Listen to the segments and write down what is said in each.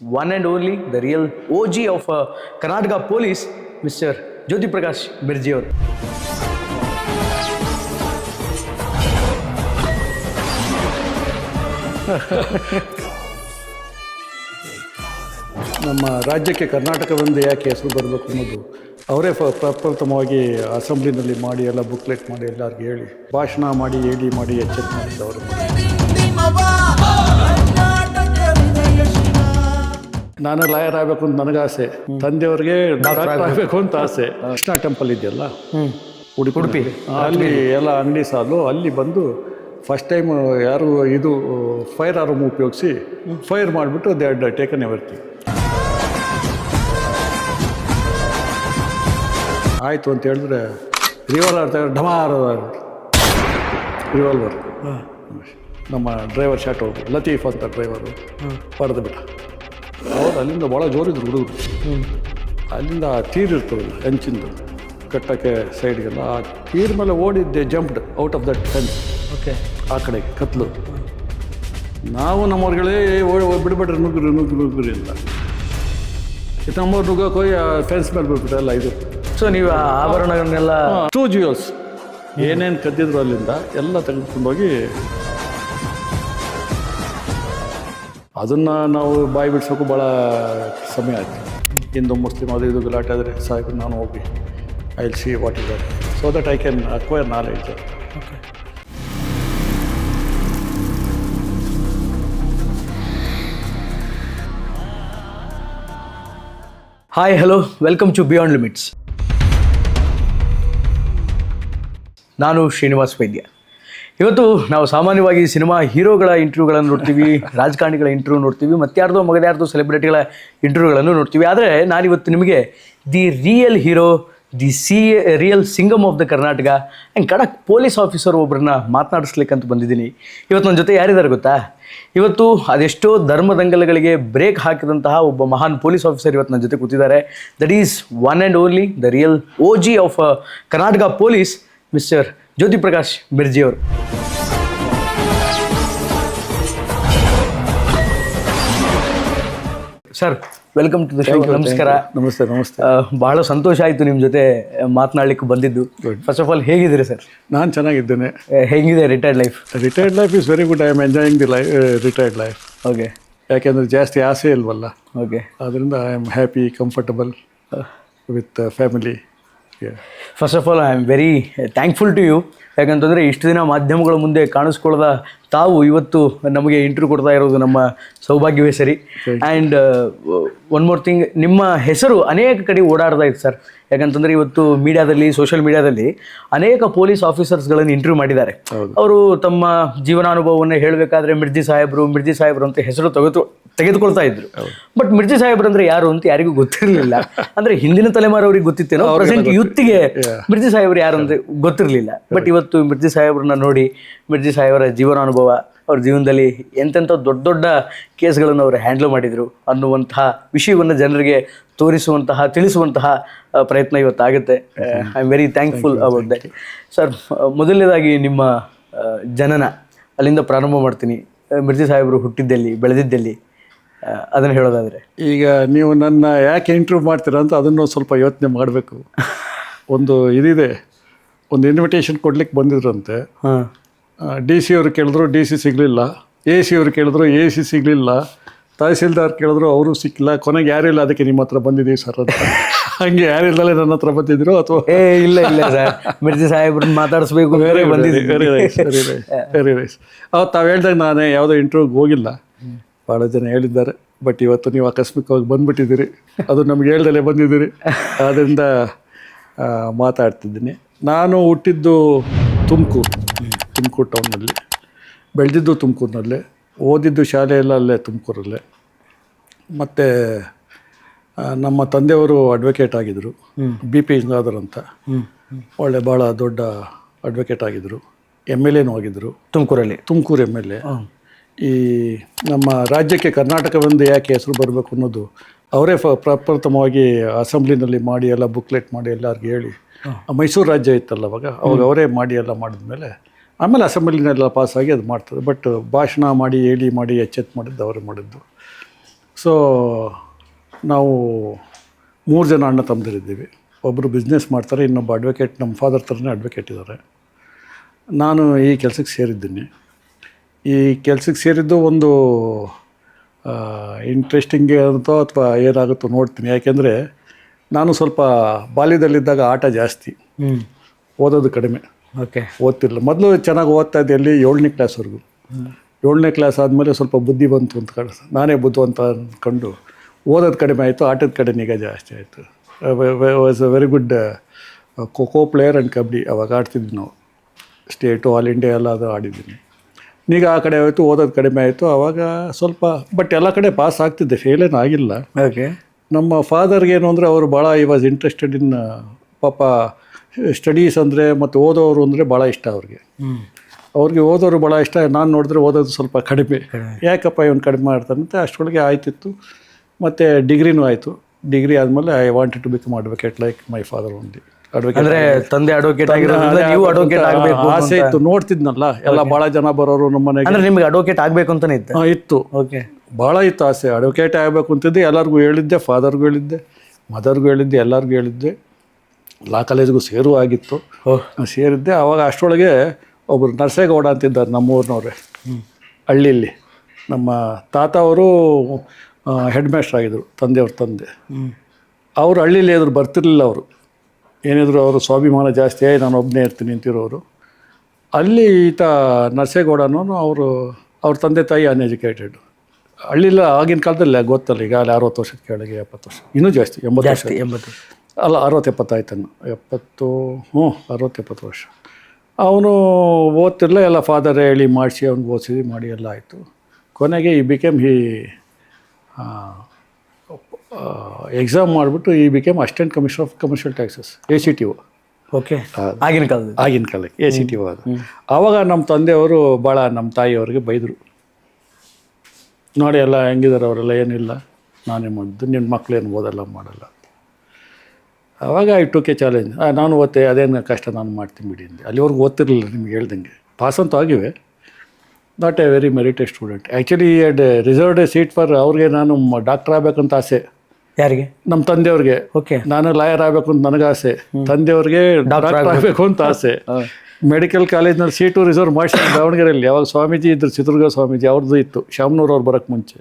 one and only the real OG G of Karnataka police mister Jyoti Prakash ಅವರು ನಮ್ಮ ರಾಜ್ಯಕ್ಕೆ ಕರ್ನಾಟಕವೆಂದು ಯಾಕೆ ಹೆಸರು ಬರಬೇಕು ಅನ್ನೋದು ಅವರೇ ಪ್ರಪ್ರಥಮವಾಗಿ ಅಸೆಂಬ್ಲಿನಲ್ಲಿ ಮಾಡಿ, ಎಲ್ಲ ಬುಕ್ಲೆಟ್ ಮಾಡಿ ಎಲ್ಲರಿಗೂ ಹೇಳಿ, ಭಾಷಣ ಮಾಡಿ, ಹೇಳಿ, ಮಾಡಿ ಎಚ್ಚರಿಕೆ ಮಾಡಿದ್ದವರು. ನಾನು ಲಾಯರ್ ಆಗಬೇಕು ಅಂತ ನನಗೆ ಆಸೆ ತಂದೆಯವ್ರಿಗೆ ಡಾಕ್ಟರ್ ಆಗಬೇಕು. ಅಂತ ಆಸೆ. ಕೃಷ್ಣ ಟೆಂಪಲ್ ಇದೆಯಲ್ಲ? ಉಡುಪಿ ಉಡುಪಿ. ಅಲ್ಲಿ ಎಲ್ಲ ಅಂಗಡಿ ಸಾಲು ಅಲ್ಲಿ ಬಂದು ಫಸ್ಟ್ ಟೈಮ್ ಯಾರು ಇದು ಫೈರ್ ಆರ್ಮ್ ಉಪಯೋಗಿಸಿ ಫೈರ್ ಮಾಡಿಬಿಟ್ಟು ದೇ ಅಡ್ ಟೇಕನ್ ಎವರ್ತಿ ಆಯಿತು ಅಂತ ಹೇಳಿದ್ರೆ ರಿವಾಲ್ವರ್ ತಗೊಂಡು ಢಮಾರ್ ರಿವಾಲ್ವರ್ ನಮ್ಮ ಡ್ರೈವರ್ ಶಾಟ್ ಹೋಗಿ ಲತೀಫ್ ಅಂತ ಡ್ರೈವರು ಹೊಡೆದು ಬಿಟ್ಟ ಅವ್ರು ಅಲ್ಲಿಂದ ಭಾಳ ಜೋರಿದ್ರು ಹುಡುಗರು. ಅಲ್ಲಿಂದ ಆ ತೀರ್ ಇರ್ತವೆ ಹೆಂಚಿಂದು ಕಟ್ಟಕ್ಕೆ ಸೈಡ್ಗೆಲ್ಲ. ಆ ತೀರ್ ಮೇಲೆ ಓಡಿದ್ದೆ jumped out of that fence okay. ಆ ಕಡೆ ಕತ್ಲು. ನಾವು ನಮ್ಮವ್ರುಗಳೇ ಓಡಿ ಬಿಡ್ಬೇಡ್ರಿ ನುಗ್ಗ್ರಿ ನುಗ್ಗು ನುಗ್ಗ್ರಿ ಅಂತ. ಇದು ನಮ್ಮವ್ರು ನುಗ್ಗಕ್ಕೆ ಹೋಗಿ ಆ ಫೆನ್ಸ್ ಮೇಲೆ ಬಿಟ್ಬಿಟ್ಟು ಎಲ್ಲ ಇದು. ಸೊ ನೀವು ಆ ಆಭರಣಗಳನ್ನೆಲ್ಲ ಟೂ ಜಿಯೋಸ್ ಏನೇನು ಕದ್ದಿದ್ರು ಅಲ್ಲಿಂದ ಎಲ್ಲ ತೆಗೆದುಕೊಂಡೋಗಿ ಅದನ್ನು ನಾವು ಬಾಯಿ ಬಿಡ್ಸೋಕ್ಕೂ ಭಾಳ ಸಮಯ ಆಯಿತು. ಹಿಂದೂ ಮುಸ್ಲಿಮ್ ಅದು ಇದು ಗಲಾಟೆ ಆದರೆ ಸಾಹೇಬ್ ನಾನು ಹೋಗಿ I see what is that so that I can acquire knowledge hi hello welcome to Beyond Limits ನಾನು ಶ್ರೀನಿವಾಸ್ ವೈದ್ಯ. ಇವತ್ತು ನಾವು ಸಾಮಾನ್ಯವಾಗಿ ಸಿನಿಮಾ ಹೀರೋಗಳ ಇಂಟರ್ವ್ಯೂಗಳನ್ನು ನೋಡ್ತೀವಿ, ರಾಜಕಾರಣಿಗಳ ಇಂಟರ್ವ್ಯೂ ನೋಡ್ತೀವಿ ಮತ್ತಾರ್ದೋ ಮಗದ್ಯಾರ್ದೋ ಸೆಲೆಬ್ರಿಟಿಗಳ ಇಂಟರ್ವ್ಯೂಗಳನ್ನು ನೋಡ್ತೀವಿ. ಆದರೆ ನಾನಿವತ್ತು ನಿಮಗೆ the real hero, the C real Singam of the Karnataka and ಖಡಕ್ ಪೊಲೀಸ್ ಆಫೀಸರ್ ಒಬ್ಬರನ್ನ ಮಾತನಾಡಿಸ್ಲಿಕ್ಕಂತ ಬಂದಿದ್ದೀನಿ. ಇವತ್ತು ನನ್ನ ಜೊತೆ ಯಾರಿದ್ದಾರೆ ಗೊತ್ತಾ? ಇವತ್ತು ಅದೆಷ್ಟೋ ಧರ್ಮದಂಗಲಗಳಿಗೆ ಬ್ರೇಕ್ ಹಾಕಿದಂತಹ ಒಬ್ಬ ಮಹಾನ್ ಪೊಲೀಸ್ ಆಫೀಸರ್ ಇವತ್ತು ನನ್ನ ಜೊತೆ ಕೂತಿದ್ದಾರೆ. That is one and only the real O G of Karnataka police mister Jyoti Prakash Birji ಅವರು. Sir welcome to the show ನಮಸ್ಕಾರ. ನಮಸ್ತೆ ನಮಸ್ತೆ. ಬಹಳ ಸಂತೋಷ ಆಯಿತು ನಿಮ್ಮ ಜೊತೆ ಮಾತನಾಡಲಿಕ್ಕೆ ಬಂದಿದ್ದು. ಫಸ್ಟ್ ಆಫ್ ಆಲ್ ಹೇಗಿದ್ದೀರಿ ಸರ್? ನಾನು ಚೆನ್ನಾಗಿದ್ದೇನೆ. ಹೇಗಿದೆ retired life retired life is very good I am enjoying the lie retired life okay ಯಾಕೆಂದರೆ ಜಾಸ್ತಿ ಆಸೆ ಇಲ್ವಲ್ಲ? ಓಕೆ ಅದರಿಂದ I am happy comfortable with family first of all I am very thankful to you ಯಾಕಂತಂದರೆ ಇಷ್ಟು ದಿನ ಮಾಧ್ಯಮಗಳ ಮುಂದೆ ಕಾಣಿಸ್ಕೊಳ್ಳದ ತಾವು ಇವತ್ತು ನಮಗೆ ಇಂಟರ್ವ್ಯೂ ಕೊಡ್ತಾ ಇರೋದು ನಮ್ಮ ಸೌಭಾಗ್ಯವೇ ಸರಿ. ಆ್ಯಂಡ್ ಒನ್ ಮೋರ್ ಥಿಂಗ್ ನಿಮ್ಮ ಹೆಸರು ಅನೇಕ ಕಡೆ ಓಡಾಡ್ತಾ ಇತ್ತು ಸರ್. ಯಾಕಂತಂದರೆ ಇವತ್ತು ಮೀಡಿಯಾದಲ್ಲಿ ಸೋಷಿಯಲ್ ಮೀಡಿಯಾದಲ್ಲಿ ಅನೇಕ ಪೊಲೀಸ್ ಆಫೀಸರ್ಸ್ಗಳನ್ನು ಇಂಟರ್ವ್ಯೂ ಮಾಡಿದ್ದಾರೆ. ಅವರು ತಮ್ಮ ಜೀವನಾನುಭವವನ್ನು ಹೇಳಬೇಕಾದ್ರೆ ಮಿರ್ಜಿ ಸಾಹೇಬರು ಮಿರ್ಜಿ ಸಾಹೇಬರು ಅಂತ ಹೆಸರು ತೆಗೆದು ತೆಗೆದುಕೊಳ್ತಾ ಇದ್ರು. ಬಟ್ ಮಿರ್ಜಿ ಸಾಹೇಬ್ರು ಅಂದ್ರೆ ಯಾರು ಅಂತ ಯಾರಿಗೂ ಗೊತ್ತಿರಲಿಲ್ಲ. ಅಂದ್ರೆ ಹಿಂದಿನ ತಲೆಮಾರವರಿಗೆ ಗೊತ್ತಿತ್ತೇನೋ ಪ್ರೆಸೆಂಟ್ ಯೂತ್ಗೆ ಮಿರ್ಜಿ ಸಾಹೇಬ್ರು ಯಾರು ಅಂತ ಗೊತ್ತಿರಲಿಲ್ಲ. ಬಟ್ ಇವತ್ತು ಮಿರ್ಜಿ ಸಾಹೇಬ್ರನ್ನ ನೋಡಿ ಮಿರ್ಜಿ ಸಾಹೇಬರ ಜೀವನಾನುಭವ ಅವ್ರ ಜೀವನದಲ್ಲಿ ಎಂತೆಂಥ ದೊಡ್ಡ ದೊಡ್ಡ ಕೇಸ್ಗಳನ್ನು ಅವರು ಹ್ಯಾಂಡಲ್ ಮಾಡಿದರು ಅನ್ನುವಂತಹ ವಿಷಯವನ್ನು ಜನರಿಗೆ ತೋರಿಸುವಂತಹ ತಿಳಿಸುವಂತಹ ಪ್ರಯತ್ನ ಇವತ್ತಾಗುತ್ತೆ. I am very thankful about that sir ಮೊದಲನೇದಾಗಿ ನಿಮ್ಮ ಜನನ. ಅಲ್ಲಿಂದ ಪ್ರಾರಂಭ ಮಾಡ್ತೀನಿ. ಮಿರ್ಜಿ ಸಾಹೇಬರು ಹುಟ್ಟಿದ್ದಲ್ಲಿ ಬೆಳೆದಿದ್ದಲ್ಲಿ ಅದನ್ನು ಹೇಳೋದಾದರೆ. ಈಗ ನೀವು ನನ್ನ ಯಾಕೆ ಇಂಟ್ರೂವ್ ಮಾಡ್ತೀರಾ ಅಂತ ಅದನ್ನು ಸ್ವಲ್ಪ ಯೋಚನೆ ಮಾಡಬೇಕು. ಒಂದು ಇದಿದೆ. ಒಂದು ಇನ್ವಿಟೇಷನ್ ಕೊಡ್ಲಿಕ್ಕೆ ಬಂದಿದ್ರಂತೆ. ಹಾಂ. ಡಿ ಸಿ ಅವರು ಕೇಳಿದ್ರು ಡಿ ಸಿ ಸಿಗಲಿಲ್ಲ. ಎ ಸಿ ಅವರು ಕೇಳಿದ್ರು ಎ ಸಿ ಸಿಗಲಿಲ್ಲ. ತಹಸೀಲ್ದಾರ್ ಕೇಳಿದ್ರು ಅವರು ಸಿಕ್ಕಿಲ್ಲ. ಕೊನೆಗೆ ಯಾರಿಲ್ಲ ಅದಕ್ಕೆ ನಿಮ್ಮ ಹತ್ರ ಬಂದಿದ್ದೀವಿ ಸರ್ ಅಂತ. ಹಂಗೆ ಯಾರಿಲ್ಲದೆ ನನ್ನ ಹತ್ರ ಬಂದಿದ್ರು ಅಥವಾ? ಏ ಇಲ್ಲ ಇಲ್ಲ ಸರ್. ಮಿರ್ಜಿ ಸಾಹೇಬ್ರನ್ನ ಮಾತಾಡಿಸ್ಬೇಕು ಬೇರೆ ಬಂದಿದ್ದೀವಿ. ವೆರಿ ಸರಿ ವೆರಿ ರೈಸ್ ವೆರಿ ರೈಸ್ ಅವತ್ತು ತಾವು ಹೇಳ್ದಾಗ ನಾನೇ ಯಾವುದೋ ಇಂಟರ್ವ್ಯೂಗೆ ಹೋಗಿಲ್ಲ. ಭಾಳ ಜನ ಹೇಳಿದ್ದಾರೆ ಬಟ್ ಇವತ್ತು ನೀವು ಆಕಸ್ಮಿಕವಾಗಿ ಬಂದುಬಿಟ್ಟಿದ್ದೀರಿ. ಅದು ನಮ್ಗೆ ಹೇಳ್ದಲೇ ಬಂದಿದ್ದೀರಿ. ಆದ್ದರಿಂದ ಮಾತಾಡ್ತಿದ್ದೀನಿ. ನಾನು ಹುಟ್ಟಿದ್ದು ತುಮಕೂರು ತುಮಕೂರು ಟೌನಲ್ಲಿ ಬೆಳೆದಿದ್ದು ತುಮಕೂರಿನಲ್ಲೇ. ಓದಿದ್ದು ಶಾಲೆಯೆಲ್ಲ ಅಲ್ಲೇ ತುಮಕೂರಲ್ಲೇ. ಮತ್ತು ನಮ್ಮ ತಂದೆಯವರು ಅಡ್ವೊಕೇಟ್ ಆಗಿದ್ದರು ಬಿ ಪಿ ಗಂಗಾಧರ್ ಅಂತ. ಒಳ್ಳೆ ಭಾಳ ದೊಡ್ಡ ಅಡ್ವೊಕೇಟ್ ಆಗಿದ್ದರು ಎಂ ಎಲ್ ಎನೂ ಆಗಿದ್ದರು ತುಮಕೂರಲ್ಲಿ? ತುಮಕೂರು ಎಂ ಎಲ್ ಎ ಈ ನಮ್ಮ ರಾಜ್ಯಕ್ಕೆ ಕರ್ನಾಟಕವೆಂದು ಯಾಕೆ ಹೆಸರು ಬರಬೇಕು ಅನ್ನೋದು ಅವರೇ ಫ ಪ್ರಪ್ರಥಮವಾಗಿ ಅಸೆಂಬ್ಲಿನಲ್ಲಿ ಮಾಡಿ ಎಲ್ಲ ಬುಕ್ಲೆಟ್ ಮಾಡಿ ಎಲ್ಲರಿಗೂ ಹೇಳಿ. ಆ ಮೈಸೂರು ರಾಜ್ಯ ಇತ್ತಲ್ಲ ಅವಾಗ? ಅವಾಗ ಅವರೇ ಮಾಡಿ ಎಲ್ಲ ಮಾಡಿದ್ಮೇಲೆ ಆಮೇಲೆ ಅಸೆಂಬ್ಲಿನೆಲ್ಲ ಪಾಸಾಗಿ ಅದು ಮಾಡ್ತದೆ. ಬಟ್ ಭಾಷಣ ಮಾಡಿ ಹೇಳಿ ಮಾಡಿ ಎಚ್ಚೆತ್ತು ಮಾಡಿದ್ದು ಅವರೇ ಮಾಡಿದ್ದು. ಸೊ ನಾವು ಮೂರು ಜನ ಅಣ್ಣ ತಮ್ಮದಿರಿದ್ದೀವಿ. ಒಬ್ಬರು ಬಿಸ್ನೆಸ್ ಮಾಡ್ತಾರೆ ಇನ್ನೊಬ್ಬ ಅಡ್ವೊಕೇಟ್ ನಮ್ಮ ಫಾದರ್ ಥರನೇ ಅಡ್ವೊಕೇಟ್ ಇದ್ದಾರೆ. ನಾನು ಈ ಕೆಲಸಕ್ಕೆ ಸೇರಿದ್ದೀನಿ. ಈ ಕೆಲಸಕ್ಕೆ ಸೇರಿದ್ದು ಒಂದು ಇಂಟ್ರೆಸ್ಟಿಂಗ್ ಅಂತೋ ಅಥವಾ ಏನಾಗುತ್ತೋ ನೋಡ್ತೀನಿ. ಯಾಕೆಂದರೆ ನಾನು ಸ್ವಲ್ಪ ಬಾಲ್ಯದಲ್ಲಿದ್ದಾಗ ಆಟ ಜಾಸ್ತಿ. ಓದೋದು ಕಡಿಮೆ. ಓಕೆ. ಓದ್ತಿರಲಿಲ್ಲ. ಮೊದಲು ಚೆನ್ನಾಗಿ ಓದ್ತಾ ಇದ್ದೆ ಅಲ್ಲಿ ಏಳನೇ ಕ್ಲಾಸ್ವರೆಗೂ ಏಳನೇ ಕ್ಲಾಸ್ ಆದಮೇಲೆ ಸ್ವಲ್ಪ ಬುದ್ಧಿ ಬಂತು ಅಂತ ನಾನೇ ನಾನೇ ಬುದ್ಧಿವಂತ ಅಂದ್ಕೊಂಡು ಓದೋದು ಕಡಿಮೆ ಆಯಿತು ಆಟದ ಕಡೆ ನಿಗಾ ಜಾಸ್ತಿ ಆಯಿತು. Was a very good kho player and kabaddi. ಅವಾಗ ಆಡ್ತಿದ್ವಿ ನಾವು. ಸ್ಟೇಟು ಆಲ್ ಇಂಡಿಯಾ ಎಲ್ಲ ಅದು ಆಡಿದ್ದೀನಿ. ಈಗ ಆ ಕಡೆ ಆಯಿತು ಓದೋದು ಕಡಿಮೆ ಆಯಿತು. ಆವಾಗ ಸ್ವಲ್ಪ ಬಟ್ ಎಲ್ಲ ಕಡೆ ಪಾಸ್ ಆಗ್ತಿದ್ದೆ ಫೇಲೇನು ಆಗಿಲ್ಲ. ಓಕೆ ನಮ್ಮ ಫಾದರ್ಗೆ ಏನು ಅಂದರೆ ಅವರು ಭಾಳ ಈ ವಾಸ್ ಇಂಟ್ರೆಸ್ಟೆಡ್ ಇನ್ ಪಾಪ ಸ್ಟಡೀಸ್ ಅಂದರೆ ಮತ್ತು ಓದೋರು ಅಂದರೆ ಭಾಳ ಇಷ್ಟ ಅವ್ರಿಗೆ. ಅವ್ರಿಗೆ ಓದೋರು ಭಾಳ ಇಷ್ಟ ನಾನು ನೋಡಿದ್ರೆ ಓದೋದು ಸ್ವಲ್ಪ ಕಡಿಮೆ. ಯಾಕಪ್ಪ ಇವನು ಕಡಿಮೆ ಮಾಡ್ತಾನಂತೆ ಅಷ್ಟೊಳಗೆ ಆಯ್ತಿತ್ತು. ಮತ್ತು ಡಿಗ್ರಿನೂ ಆಯಿತು. ಡಿಗ್ರಿ ಆದಮೇಲೆ I wanted to become advocate like my father only ಅಂದ್ರೆ ತಂದೆ ಅಡ್ವೊಕೇಟ್ ಆಗಿರೋದ್ರಿಂದ ನೀವು ಅಡ್ವೊಕೇಟ್ ಆಗಬೇಕು ಆಸೆ ಇತ್ತು ನೋಡ್ತಿದ್ನಲ್ಲ. ಎಲ್ಲ ಬಹಳ ಜನ ಬರೋರು ನಮ್ಮ ಮನೆಗೆ. ಅಂದ್ರೆ ನಿಮ್ಗೆ ಅಡ್ವೊಕೇಟ್ ಆಗ್ಬೇಕು ಅಂತಾನೆ ಇತ್ತು? ಇತ್ತು. ಓಕೆ ಭಾಳ ಇತ್ತು ಆಸೆ. ಅಡ್ವೊಕೇಟ್ ಆಗಬೇಕು ಅಂತಿದ್ದೆ ಎಲ್ಲರಿಗೂ ಹೇಳಿದ್ದೆ ಫಾದರ್ಗೂ ಹೇಳಿದ್ದೆ ಮದರ್ಗೂ ಹೇಳಿದ್ದೆ ಎಲ್ಲರಿಗೂ ಹೇಳಿದ್ದೆ. ಲಾ ಕಾಲೇಜ್ಗೂ ಸೇರು ಆಗಿತ್ತು. ಸೇರಿದ್ದೆ. ಆವಾಗ ಅಷ್ಟರೊಳಗೆ ಒಬ್ಬರು ನರಸೇಗೌಡ ಅಂತಿದ್ದಾರೆ ನಮ್ಮೂರಿನವ್ರೆ. ಹಳ್ಳಿಯಲ್ಲಿ ನಮ್ಮ ತಾತ ಅವರು ಹೆಡ್ ಮಾಸ್ಟರ್ ಆಗಿದ್ದರು ತಂದೆಯವ್ರ ತಂದೆ. ಅವರು ಹಳ್ಳಿಲಿ ಎದುರು ಬರ್ತಿರ್ಲಿಲ್ಲ ಅವರು. ಏನಿದ್ರು ಅವರು ಸ್ವಾಭಿಮಾನ ಜಾಸ್ತಿ "ಏಯ್, ನಾನು ಒಬ್ಬನೇ ಇರ್ತೀನಿ ಅಂತಿರೋರು. ಅಲ್ಲಿ ಈತ ನರಸೇಗೌಡನೂ ಅವರು ಅವ್ರ ತಂದೆ ತಾಯಿ ಅನ್ಎಜುಕೇಟೆಡ್ ಹಳ್ಳಿಲ್ಲ ಆಗಿನ ಕಾಲದಲ್ಲಿ ಗೊತ್ತಲ್ಲ ಈಗ ಅಲ್ಲಿ ಅರವತ್ತು ವರ್ಷದ ಕೆಳಗೆ ಎಪ್ಪತ್ತು ವರ್ಷ ಇನ್ನೂ ಜಾಸ್ತಿ ಎಂಬತ್ತು ವರ್ಷ. ಎಂಬತ್ತು ಅಲ್ಲ ಅರವತ್ತು ಎಪ್ಪತ್ತಾಯ್ತನು ಎಪ್ಪತ್ತು ಹ್ಞೂ ಅರವತ್ತು ಎಪ್ಪತ್ತು ವರ್ಷ. ಅವನು ಓದ್ತಿರಲಿಲ್ಲ ಎಲ್ಲ ಫಾದರ್ ಹೇಳಿ ಮಾಡಿಸಿ ಅವ್ನಿಗೆ ಓದಿಸಿ ಮಾಡಿ ಎಲ್ಲ ಆಯಿತು. ಕೊನೆಗೆ ಈ ಬಿಕೆಮ್ ಹಿ ಎಕ್ಸಾಮ್ ಮಾಡಿಬಿಟ್ಟು ಈ became assistant commissioner of commercial taxes A C T O okay ಆಗಿನ ಕಾಲದ ಆಗಿನ ಕಾಲಕ್ಕೆ ಎ ಸಿ ಟಿ ಒ ಅದು. ಆವಾಗ ನಮ್ಮ ತಂದೆಯವರು ಭಾಳ ನಮ್ಮ ತಾಯಿಯವರಿಗೆ ಬೈದರು. ನೋಡಿ ಎಲ್ಲ ಹೆಂಗಿದ್ದಾರೆ ಅವರೆಲ್ಲ ಏನಿಲ್ಲ. ನಾನೇ ಮಾಡಿದ್ದು ನಿನ್ನ ಮಕ್ಕಳೇನು ಓದಲ್ಲ ಮಾಡಲ್ಲ. ಆವಾಗ ಐ ಟು ಕೆ ಚಾಲೆಂಜ್ ನಾನು ಓದ್ತೆ ಅದೇನು ಕಷ್ಟ ನಾನು ಮಾಡ್ತೀನಿ ಬಿಡಿ ಅಂದೆ. ಅಲ್ಲಿವರೆಗೂ ಓದ್ತಿರಲಿಲ್ಲ ನಿಮ್ಗೆ ಹೇಳ್ದಂಗೆ. ಪಾಸ್ ಅಂತೂ ಆಗಿವೆ not a very merited student actually had reserved a seat for ಅವ್ರಿಗೆ ನಾನು ಡಾಕ್ಟರ್ ಆಗಬೇಕಂತ ಆಸೆ. ಯಾರಿಗೆ? ನಮ್ಮ ತಂದೆಯವ್ರಿಗೆ. ಓಕೆ. ನಾನು ಲಾಯರ್ ಆಗಬೇಕು ಅಂತ ನನಗೆ ಆಸೆ. ತಂದೆಯವ್ರಿಗೆ ಡಾಕ್ಟರ್ ಆಗಬೇಕು. ಅಂತ ಆಸೆ. ಮೆಡಿಕಲ್ ಕಾಲೇಜ್ನಲ್ಲಿ ಸೀಟು ರಿಸರ್ವ್ ಮಾಡಿಸ್ತಾರೆ ದಾವಣಗೆರೆಯಲ್ಲಿ. ಯಾವಾಗ ಸ್ವಾಮೀಜಿ ಇದ್ರು ಚಿತ್ರದುರ್ಗ ಸ್ವಾಮೀಜಿ ಅವ್ರದ್ದು ಇತ್ತು. ಶಾಮನೂರು ಅವ್ರು ಬರೋಕ್ಕೆ ಮುಂಚೆ.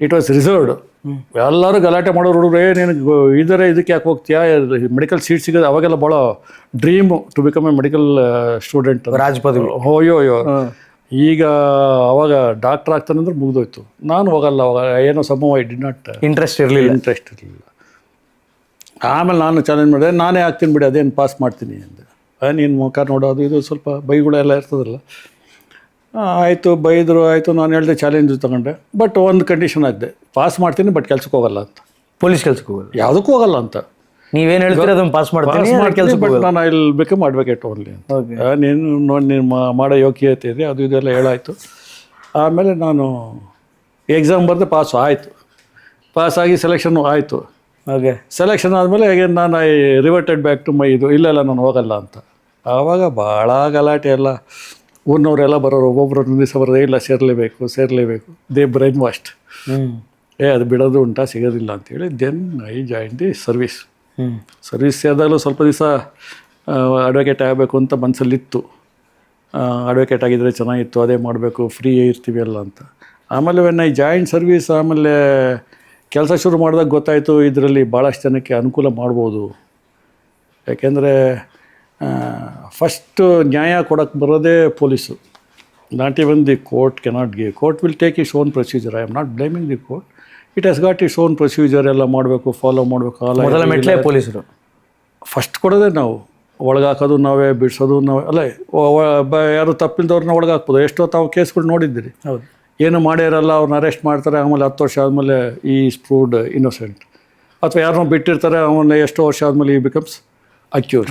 ಇಟ್ ವಾಸ್ ರಿಸರ್ವ್ಡ್ ಎಲ್ಲರೂ ಗಲಾಟೆ ಮಾಡೋರು ಹುಡುಗರು ಏ ನಿನಗೆ ಇದರ ಇದಕ್ಕೆ ಯಾಕೆ ಹೋಗ್ತೀಯಾ? ಮೆಡಿಕಲ್ ಸೀಟ್ ಸಿಗೋದು ಅವಾಗೆಲ್ಲ ಭಾಳ dream to become a medical student Raj ಪದವಿ ಅಯ್ಯೋ ಯೋ ಈಗ ಅವಾಗ ಡಾಕ್ಟರ್ ಆಗ್ತಾನಂದ್ರೆ ಮುಗಿದೋಯ್ತು. ನಾನು ಹೋಗಲ್ಲ ಅವಾಗ ಏನೋ ಸಮೂಹ ಐ ಡಿ ನಾಟ್ ಇಂಟ್ರೆಸ್ಟ್ ಇರಲಿಲ್ಲ. ಇಂಟ್ರೆಸ್ಟ್ ಇರಲಿಲ್ಲ. ಆಮೇಲೆ ನಾನು ಚಾಲೆಂಜ್ ಮಾಡಿದೆ ನಾನೇ ಆಗ್ತೀನಿ ಬಿಡಿ ಅದೇನು ಪಾಸ್ ಮಾಡ್ತೀನಿ ಅಂದೆ. ನೀನು ಮುಖ ನೋಡೋದು ಇದು ಸ್ವಲ್ಪ ಬೈಗಳೆಲ್ಲ ಇರ್ತದಲ್ಲ. ಆಯಿತು ಬೈದರು ಆಯಿತು ನಾನು ಹೇಳಿದೆ ಚಾಲೆಂಜ್ ತಗೊಂಡೆ. ಬಟ್ ಒಂದು ಕಂಡೀಷನ್ ಆಗಿದೆ ಪಾಸ್ ಮಾಡ್ತೀನಿ ಬಟ್ ಕೆಲ್ಸಕ್ಕೆ ಹೋಗಲ್ಲ ಅಂತ. ಪೊಲೀಸ್ ಕೆಲ್ಸಕ್ಕೆ ಹೋಗಲ್ಲ. ಯಾವುದಕ್ಕೂ ಹೋಗಲ್ಲ ಅಂತ. ನೀವೇನು ಹೇಳ್ತೀರಿ? ಅದನ್ನು ಪಾಸ್ ಮಾಡ್ತೀನಿ. ಕೆಲ್ಸ ಬಟ್ ನಾನು ಇಲ್ಲಿ ಬೇಕು ಅಡ್ವೊಕೇಟ್ ಓನ್ಲಿ ನೀನು ನೋಡಿ ನೀನು ಮಾಡೋ ಯೋಗ್ಯತೆ ಇದೆ ಅದು ಇದೆಲ್ಲ ಹೇಳಾಯಿತು. ಆಮೇಲೆ ನಾನು ಎಕ್ಸಾಮ್ ಬರೆದು ಪಾಸು ಆಯಿತು. ಪಾಸಾಗಿ ಸೆಲೆಕ್ಷನ್ನು ಆಯಿತು. ಹಾಗೆ ಸೆಲೆಕ್ಷನ್ ಆದಮೇಲೆ ಹೇಗೆ ನಾನು I reverted back to my ಇದು ಇಲ್ಲೆಲ್ಲ ನಾನು ಹೋಗಲ್ಲ ಅಂತ. ಆವಾಗ ಭಾಳ ಗಲಾಟೆ ಎಲ್ಲ. ಊರಿನವರೆಲ್ಲ ಬರೋರು ಒಬ್ಬೊಬ್ಬರು ದಿವಸ ಬರೋದು ಇಲ್ಲ ಸೇರಲೇಬೇಕು ಸೇರಲೇಬೇಕು. ದೇ ಬ್ರೈನ್ ವಾಸ್ಟ್ ಹ್ಞೂ ಏ ಅದು ಬಿಡೋದು ಉಂಟಾ ಸಿಗೋದಿಲ್ಲ ಅಂತೇಳಿ then I join the service service ಆದಾಗಲೂ ಸ್ವಲ್ಪ ದಿವಸ ಅಡ್ವೊಕೇಟ್ ಆಗಬೇಕು ಅಂತ ಮನಸ್ಸಲ್ಲಿತ್ತು ಅಡ್ವೊಕೇಟ್ ಆಗಿದ್ದರೆ ಚೆನ್ನಾಗಿತ್ತು, ಅದೇ ಮಾಡಬೇಕು ಫ್ರೀ ಇರ್ತೀವಿ ಅಲ್ಲ ಅಂತ. ಆಮೇಲೆ ವೆನ್ ಐ ಜಾಯಿಂಟ್ ಸರ್ವಿಸ್ ಆಮೇಲೆ ಕೆಲಸ ಶುರು ಮಾಡಿದಾಗ ಗೊತ್ತಾಯಿತು, ಇದರಲ್ಲಿ ಭಾಳಷ್ಟು ಜನಕ್ಕೆ ಅನುಕೂಲ ಮಾಡ್ಬೋದು. ಯಾಕೆಂದರೆ ಫಸ್ಟು ನ್ಯಾಯ ಕೊಡೋಕ್ಕೆ ಬರೋದೇ police. Not even the court cannot give court will take is own procedure I am not blaming the court it has got its own procedure ಎಲ್ಲ ಮಾಡಬೇಕು ಫಾಲೋ ಮಾಡಬೇಕು ಮೊದಲ ಮೆಟ್ಲೆ ಪೊಲೀಸರು. ಫಸ್ಟ್ ಕೊಡೋದೇ ನಾವು. ಒಳಗಾಕೋದು ನಾವೇ ಬಿಡಿಸೋದು ನಾವೇ. ಅಲ್ಲ ಯಾರು ತಪ್ಪಿಲ್ದವ್ರನ್ನ ಒಳಗಾಕ್ಬೋದು. ಎಷ್ಟೋ ತಾವು ಕೇಸ್ಗಳು ನೋಡಿದ್ದೀರಿ. ಹೌದು. ಏನು ಮಾಡಿರಲ್ಲ ಅವ್ರನ್ನ ಅರೆಸ್ಟ್ ಮಾಡ್ತಾರೆ ಆಮೇಲೆ ಹತ್ತು ವರ್ಷ ಆದಮೇಲೆ ಈ ಪ್ರೂವ್ಡ್ ಇನ್ನೋಸೆಂಟ್ ಅಥವಾ ಯಾರನ್ನೋ ಬಿಟ್ಟಿರ್ತಾರೆ ಅವನ್ನ ಎಷ್ಟೋ ವರ್ಷ ಆದಮೇಲೆ ಈ ಬಿಕಮ್ಸ್ ಅಕ್ಯೂರ್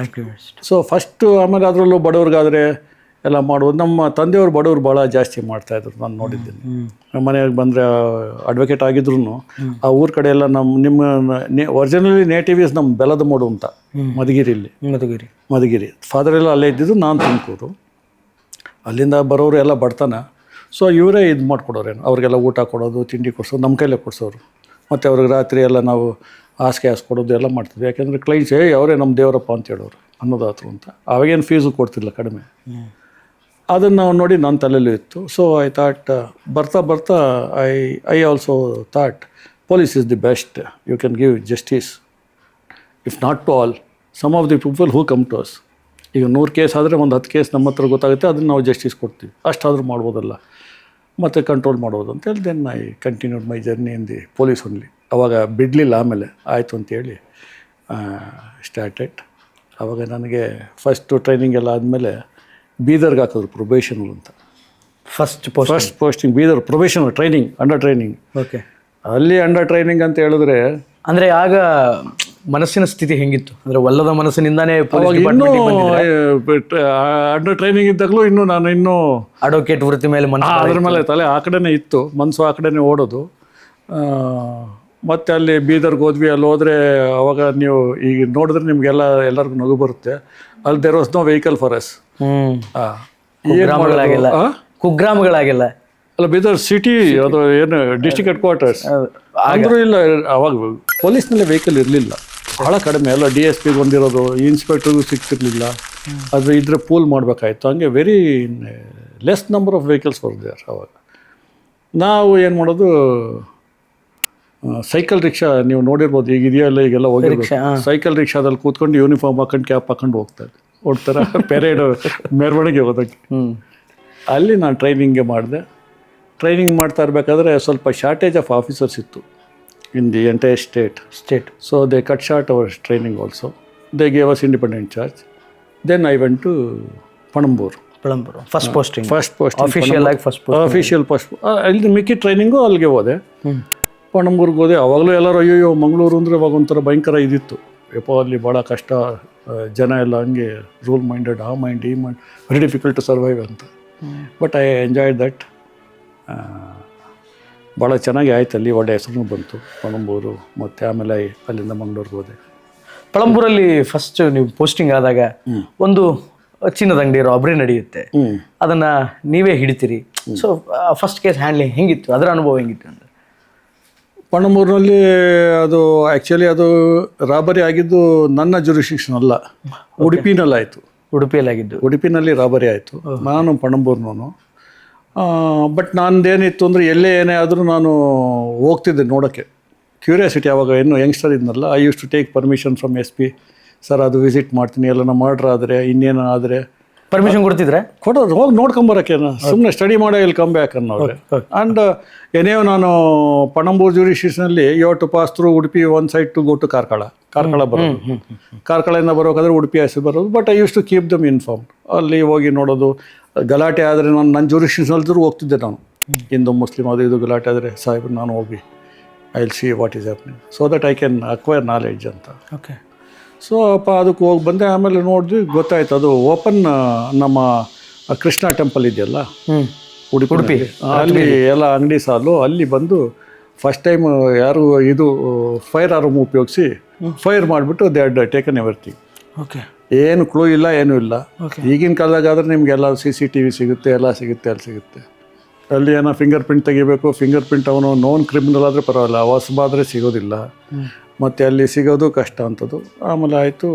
ಸೊ ಫಸ್ಟು ಆಮೇಲೆ ಅದರಲ್ಲೂ ಬಡವ್ರಿಗಾದರೆ ಎಲ್ಲ ಮಾಡ್ಬೋದು ನಮ್ಮ ತಂದೆಯವರು ಬಡವರು ಭಾಳ ಜಾಸ್ತಿ ಮಾಡ್ತಾಯಿದ್ರು ನಾನು ನೋಡಿದ್ದೀನಿ. ನಮ್ಮ ಮನೆಗೆ ಬಂದರೆ ಅಡ್ವೊಕೇಟ್ ಆಗಿದ್ರು ಆ ಊರ ಕಡೆ ಎಲ್ಲ ನಮ್ಮ ನಿಮ್ಮ ಒರಿಜಿನಲಿ ನೇಟಿವ್ ಇಸ್ ನಮ್ಮ ಬೆಲದ ಮೋಡು ಅಂತ ಮಧುಗಿರಿಲಿ. ಮಧುಗಿರಿ. ಮಧುಗಿರಿ. ಫಾದರ್ ಎಲ್ಲ ಅಲ್ಲೇ ಇದ್ದಿದ್ದು ನಾನು ತುಮಕೂರು. ಅಲ್ಲಿಂದ ಬರೋರು ಎಲ್ಲ ಬಡ್ತಾನೆ. ಸೊ ಇವರೇ ಇದು ಮಾಡಿಕೊಡೋರೇನು? ಅವ್ರಿಗೆಲ್ಲ ಊಟ ಕೊಡೋದು ತಿಂಡಿ ಕೊಡಿಸೋದು ನಮ್ಮ ಕೈಲೇ ಕೊಡ್ಸೋರು. ಮತ್ತು ಅವ್ರಿಗೆ ರಾತ್ರಿ ಎಲ್ಲ ನಾವು ಹಾಸಿಗೆ ಹಾಸ್ಕೊಡೋದು ಎಲ್ಲ ಮಾಡ್ತಿದ್ವಿ. ಯಾಕೆಂದರೆ ಕ್ಲೈಂಟ್ಸ್ ಏ ಅವರೇ ನಮ್ಮ ದೇವರಪ್ಪ ಅಂತ ಹೇಳೋರು ಅನ್ನೋದಾತರು ಅಂತ. ಅವಾಗೇನು ಫೀಸು ಕೊಡ್ತಿಲ್ಲ ಕಡಿಮೆ. ಅದನ್ನು ನಾವು ನೋಡಿ ನನ್ನ ತಲೆಯಲ್ಲೂ ಇತ್ತು. ಸೊ ಐ ಥಾಟ್ ಬರ್ತಾ ಬರ್ತಾ I I also thought police is the best you can give justice if not to all some of the people who come to us ಈಗ ನೂರು ಕೇಸ್ ಆದರೆ ಒಂದು ಹತ್ತು ಕೇಸ್ ನಮ್ಮ ಹತ್ರ ಗೊತ್ತಾಗುತ್ತೆ, ಅದನ್ನು ನಾವು ಜಸ್ಟಿಸ್ ಕೊಡ್ತೀವಿ. ಅಷ್ಟಾದರೂ ಮಾಡ್ಬೋದಲ್ಲ. ಮತ್ತು ಕಂಟ್ರೋಲ್ ಮಾಡ್ಬೋದು ಅಂತೇಳಿ then I continued my journey in the police only ಅವಾಗ ಬಿಡಲಿಲ್ಲ ಆಮೇಲೆ. ಆಯಿತು ಅಂತೇಳಿ ಸ್ಟಾರ್ಟೆಡ್ ಆವಾಗ ನನಗೆ ಫಸ್ಟು ಟ್ರೈನಿಂಗ್ ಎಲ್ಲ ಆದಮೇಲೆ ಬೀದರ್ಗೆ ಹಾಕಿದ್ರು ಪ್ರೊಬೇಷನ್ ಅಂತ. First post first posting Bidar probational training under training okay ಅಲ್ಲಿ ಅಂಡರ್ ಟ್ರೈನಿಂಗ್ ಅಂತ ಹೇಳಿದ್ರೆ ಅಂದರೆ ಆಗ ಮನಸ್ಸಿನ ಸ್ಥಿತಿ ಹೆಂಗಿತ್ತು? ಅಂದರೆ ಒಲ್ಲದ ಮನಸ್ಸಿನಿಂದಾನೇ ಇನ್ನೂ ಅಂಡರ್ ಟ್ರೈನಿಂಗ್ ಇದ್ದಾಗಲೂ ಇನ್ನೂ ನಾನು ಇನ್ನೂ ಅಡ್ವೊಕೇಟ್ ವೃತ್ತಿ ಮೇಲೆ ಮನಸ್ಸು ಅದ್ರ ಮೇಲೆ ತಲೆ ಆ ಕಡೆನೇ ಇತ್ತು ಮನಸ್ಸು ಆ ಕಡೆನೇ ಓಡೋದು. ಮತ್ತು ಮತ್ತೆ ಅಲ್ಲಿ ಬೀದರ್ಗೆ ಹೋದ್ವಿ ಅಲ್ಲಿ ಹೋದ್ರೆ ಅವಾಗ ನೀವು ಈಗ ನೋಡಿದ್ರೆ ನಿಮಗೆಲ್ಲ ಎಲ್ಲರಿಗೂ ನಗು ಬರುತ್ತೆ. ಅಲ್ಲಿ there was no vehicle for us hmm. ಕುಗ್ರಾಮಗಳಾಗಿಲ್ಲ. ಕುಗ್ರಾಮಗಳಾಗಿಲ್ಲ. ಅಲ್ಲ ಬೀದರ್ ಸಿಟಿ ಅದು ಏನು ಡಿಸ್ಟ್ರಿಕ್ಟ್ ಹೆಡ್ ಕ್ವಾರ್ಟರ್ಸ್ ಅಂದ್ರೂ ಇಲ್ಲ ಅವಾಗ ಪೊಲೀಸ್ನಲ್ಲಿ ವೆಹಿಕಲ್ ಇರಲಿಲ್ಲ. ಬಹಳ ಕಡಿಮೆ. ಎಲ್ಲ ಡಿ ಎಸ್ ಪಿಗೆ ಬಂದಿರೋದು ಇನ್ಸ್ಪೆಕ್ಟರ್ಗೂ ಸಿಗ್ತಿರ್ಲಿಲ್ಲ. ಅದು ಇದ್ರೆ ಪೂಲ್ ಮಾಡಬೇಕಾಯ್ತು. ಹಂಗೆ very less number of vehicles there ಅವಾಗ. ನಾವು ಏನು ಮಾಡೋದು ಸೈಕಲ್ ರಿಕ್ಷಾ ನೀವು ನೋಡಿರ್ಬೋದು ಈಗ ಇದೆಯಲ್ಲ ಈಗೆಲ್ಲ ಹೋಗಿ ರಿಕ್ಷಾ, ಸೈಕಲ್ ರಿಕ್ಷಾದಲ್ಲಿ ಕೂತ್ಕೊಂಡು ಯೂನಿಫಾರ್ಮ್ ಹಾಕೊಂಡು ಕ್ಯಾಪ್ ಹಾಕೊಂಡು ಹೋಗ್ತಾರೆ ಓಡ್ತಾರೆ ಪೆರೇಡ್ ಮೆರವಣಿಗೆ ಹೋಗೋದಕ್ಕೆ ಹ್ಞೂ ಅಲ್ಲಿ ನಾನು ಟ್ರೈನಿಂಗ್ಗೆ ಮಾಡಿದೆ. ಟ್ರೈನಿಂಗ್ ಮಾಡ್ತಾ ಇರಬೇಕಾದ್ರೆ ಸ್ವಲ್ಪ ಶಾರ್ಟೇಜ್ ಆಫ್ ಆಫೀಸರ್ಸ್ ಇತ್ತು in the entire state state so they cut short our training also they gave us independent charge then I went to Panambur Panambur first posting first post official ಆಗಿ first post official first ಅಲ್ಲಿ ಮಿಕ್ಕಿ training ಅಲ್ಲಿಗೆ ಹೋದೆ. ಪಣಂಬೂರ್ಗೆ ಹೋದೆ. ಅವಾಗಲೂ ಎಲ್ಲರೂ ಅಯ್ಯೋ ಮಂಗಳೂರು ಅಂದರೆ ಅವಾಗ ಒಂಥರ ಭಯಂಕರ ಇದಿತ್ತು. ಯಪ್ಪ ಅಲ್ಲಿ ಭಾಳ ಕಷ್ಟ ಜನ ಎಲ್ಲ ಹಂಗೆ ರೂಲ್ ಮೈಂಡೆಡ್ ಆ ಮೈಂಡ್ ಈ mind very difficult to survive ಅಂತ. ಬಟ್ ಐ ಎಂಜಾಯ್ ದಟ್ ಭಾಳ ಚೆನ್ನಾಗಿ ಆಯ್ತು ಅಲ್ಲಿ ಒಳ್ಳೆ ಹೆಸರು ಬಂತು ಪಣಂಬೂರು ಮತ್ತು ಆಮೇಲೆ ಅಲ್ಲಿಂದ ಮಂಗಳೂರಿಗೆ ಹೋದೆ. ಪಳಂಬೂರಲ್ಲಿ ಫಸ್ಟ್ ನೀವು ಪೋಸ್ಟಿಂಗ್ ಆದಾಗ ಒಂದು ಚಿನ್ನದ ಅಂಗಡಿ ರಾಬ್ರಿ ನಡೆಯುತ್ತೆ. ಅದನ್ನು ಅದನ್ನ ನೀವೇ ಹಿಡಿತೀರಿ. ಸೊ ಫಸ್ಟ್ ಕೇಸ್ ಹ್ಯಾಂಡ್ಲಿಂಗ್ ಹೆಂಗಿತ್ತು? ಅದರ ಅನುಭವ ಹೆಂಗಿತ್ತು? ಅಂತ ಪಣಂಬೂರಿನಲ್ಲಿ ಅದು ಆ್ಯಕ್ಚುಲಿ ಅದು ರಾಬರಿ ಆಗಿದ್ದು ನನ್ನ ಜುರಿಸ್ಟಿಕ್ಷನ್ ಅಲ್ಲ. ಉಡುಪಿನಲ್ಲಾಯಿತು. ಉಡುಪಿಯಲ್ಲಿ ಆಗಿದ್ದು ಉಡುಪಿನಲ್ಲಿ ರಾಬರಿ ಆಯಿತು. ನಾನು ಪಣಂಬೂರ್ನವನು. ಬಟ್ ನಂದೇನಿತ್ತು ಅಂದರೆ ಎಲ್ಲೇ ಏನೇ ಆದರೂ ನಾನು ಹೋಗ್ತಿದ್ದೆ ನೋಡೋಕ್ಕೆ. ಕ್ಯೂರಿಯಾಸಿಟಿ ಆವಾಗ ಏನು ಯಂಗ್ಸ್ಟರ್ ಇದ್ನಲ್ಲ I use to take permission from S P sir ಅದು ವಿಸಿಟ್ ಮಾಡ್ತೀನಿ ಎಲ್ಲನ ಮರ್ಡ್ರ್ ಆದರೆ ಇನ್ನೇನು ಆದರೆ ಪರ್ಮಿಷನ್ ಕೊಡ್ತಿದ್ರೆ? ಕೊಡೋದು ಹೋಗಿ ನೋಡ್ಕೊಂಬರಕ್ಕೆ ಸುಮ್ಮನೆ ಸ್ಟಡಿ ಮಾಡೋ ಇಲ್ಲಿ ಕಮ್ ಬ್ಯಾಕ್ ಅನ್ನೋದು ಆ್ಯಂಡ್ ಏನೇ ನಾನು Panambur ಜುರಿಸ್ಟಿಷನಲ್ಲಿ you to pass through Udupi one side to go to Karkala Karkala ಬರೋದು ಕಾರ್ಕಳದಿಂದ ಬರೋಕಾದ್ರೆ ಉಡುಪಿ ಆಸೆ ಬರೋದು. But I use to keep them inform ಅಲ್ಲಿ ಹೋಗಿ ನೋಡೋದು. ಗಲಾಟೆ ಆದರೆ ನಾನು ನನ್ನ ಜುರಿಸ್ಟಿಷನಲ್ದ್ರು ಹೋಗ್ತಿದ್ದೆ ನಾನು. ಹಿಂದೂ ಮುಸ್ಲಿಮ್ ಅದು ಇದು ಗಲಾಟೆ ಆದರೆ ಸಾಹೇಬ್ ನಾನು ಹೋಗಿ I will see what is happening so that I can acquire knowledge ಅಂತ. ಓಕೆ ಸೊ ಅಪ್ಪ ಅದಕ್ಕೆ ಹೋಗಿ ಬಂದೆ. ಆಮೇಲೆ ನೋಡಿದ್ವಿ ಗೊತ್ತಾಯ್ತು ಅದು ಓಪನ್ ನಮ್ಮ ಕೃಷ್ಣ ಟೆಂಪಲ್ ಇದೆಯಲ್ಲ? ಉಡುಪಿ. ಅಲ್ಲಿ ಎಲ್ಲ ಅಂಗಡಿ ಸಾಲು ಅಲ್ಲಿ ಬಂದು ಫಸ್ಟ್ ಟೈಮ್ ಯಾರು ಇದು ಫೈರ್ ಆರ್ಮ್ ಉಪಯೋಗಿಸಿ ಫೈರ್ ಮಾಡಿಬಿಟ್ಟು ದೇ ಟೇಕನ್ ಎವರ್ತಿ ಓಕೆ ಏನು ಕ್ಲೂ ಇಲ್ಲ ಏನೂ ಇಲ್ಲ. ಈಗಿನ ಕಾಲದಾಗಾದ್ರೆ ನಿಮಗೆಲ್ಲ ಸಿ ಸಿ ಟಿ ವಿ ಸಿಗುತ್ತೆ ಎಲ್ಲ ಸಿಗುತ್ತೆ ಅಲ್ಲಿ ಸಿಗುತ್ತೆ. ಅಲ್ಲಿ ಏನೋ ಫಿಂಗರ್ ಪ್ರಿಂಟ್ ತೆಗಿಬೇಕು ಫಿಂಗರ್ ಪ್ರಿಂಟ್ ಅವನು ನೋನ್ ಕ್ರಿಮಿನಲ್ ಆದರೆ ಪರವಾಗಿಲ್ಲ ಹೊಸಬಾದ್ರೆ ಸಿಗೋದಿಲ್ಲ. ಮತ್ತು ಅಲ್ಲಿ ಸಿಗೋದು ಕಷ್ಟ ಅಂಥದ್ದು. ಆಮೇಲೆ ಆಯಿತು